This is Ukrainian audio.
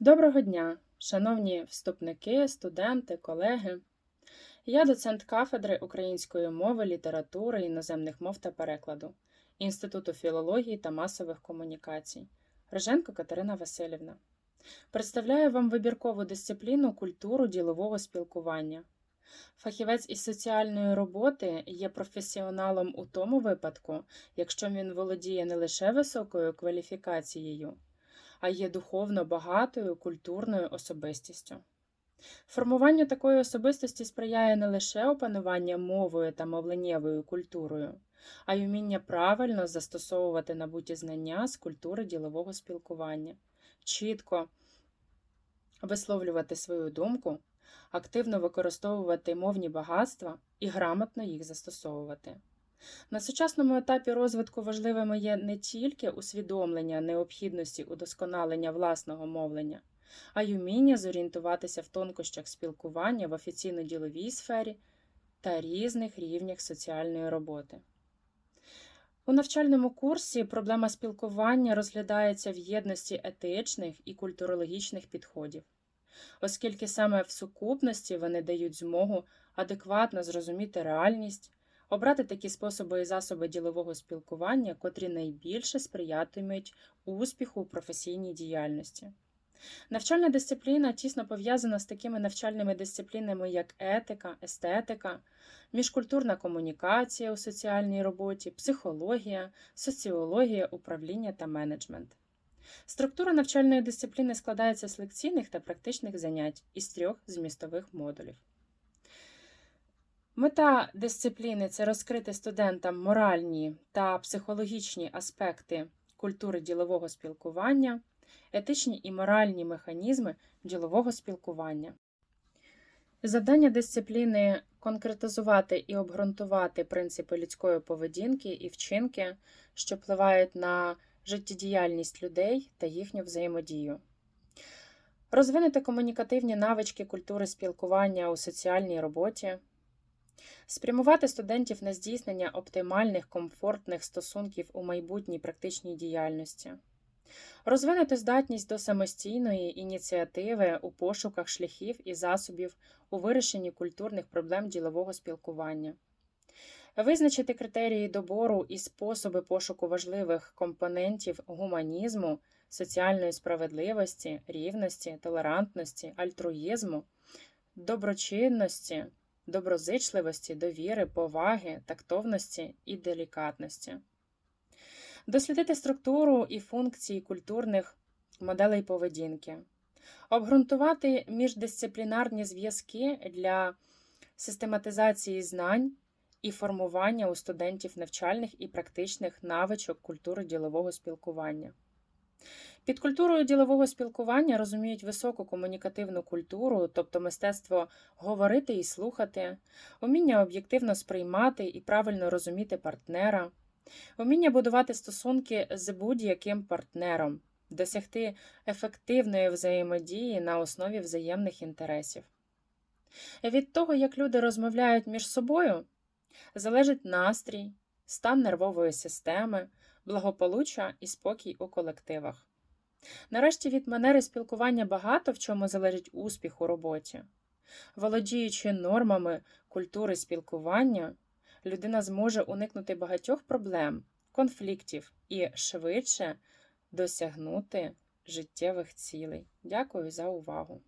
Доброго дня, шановні вступники, студенти, колеги. Я доцент кафедри української мови, літератури, іноземних мов та перекладу Інституту філології та масових комунікацій Риженко Катерина Васильівна. Представляю вам вибіркову дисципліну культуру ділового спілкування. Фахівець із соціальної роботи є професіоналом у тому випадку, якщо він володіє не лише високою кваліфікацією, а є духовно багатою культурною особистістю. Формуванню такої особистості сприяє не лише опанування мовою та мовленнєвою культурою, а й уміння правильно застосовувати набуті знання з культури ділового спілкування, чітко висловлювати свою думку, активно використовувати мовні багатства і грамотно їх застосовувати. На сучасному етапі розвитку важливими є не тільки усвідомлення необхідності удосконалення власного мовлення, а й уміння зорієнтуватися в тонкощах спілкування в офіційно-діловій сфері та різних рівнях соціальної роботи. У навчальному курсі проблема спілкування розглядається в єдності етичних і культурологічних підходів, оскільки саме в сукупності вони дають змогу адекватно зрозуміти реальність, обрати такі способи і засоби ділового спілкування, котрі найбільше сприятимуть успіху у професійній діяльності. Навчальна дисципліна тісно пов'язана з такими навчальними дисциплінами, як етика, естетика, міжкультурна комунікація у соціальній роботі, психологія, соціологія, управління та менеджмент. Структура навчальної дисципліни складається з лекційних та практичних занять із трьох змістових модулів. Мета дисципліни це розкрити студентам моральні та психологічні аспекти культури ділового спілкування, етичні і моральні механізми ділового спілкування. Завдання дисципліни конкретизувати і обґрунтувати принципи людської поведінки і вчинки, що впливають на життєдіяльність людей та їхню взаємодію. Розвинути комунікативні навички культури спілкування у соціальній роботі, спрямувати студентів на здійснення оптимальних комфортних стосунків у майбутній практичній діяльності, розвинути здатність до самостійної ініціативи у пошуках шляхів і засобів у вирішенні культурних проблем ділового спілкування, визначити критерії добору і способи пошуку важливих компонентів гуманізму, соціальної справедливості, рівності, толерантності, альтруїзму, доброчинності доброзичливості, довіри, поваги, тактовності і делікатності, дослідити структуру і функції культурних моделей поведінки, обґрунтувати міждисциплінарні зв'язки для систематизації знань і формування у студентів навчальних і практичних навичок культури ділового спілкування. Під культурою ділового спілкування розуміють високу комунікативну культуру, тобто мистецтво говорити і слухати, уміння об'єктивно сприймати і правильно розуміти партнера, уміння будувати стосунки з будь-яким партнером, досягти ефективної взаємодії на основі взаємних інтересів. Від того, як люди розмовляють між собою, залежить настрій, стан нервової системи, благополуччя і спокій у колективах. Нарешті від манери спілкування багато в чому залежить успіх у роботі. Володіючи нормами культури спілкування, людина зможе уникнути багатьох проблем, конфліктів і швидше досягнути життєвих цілей. Дякую за увагу!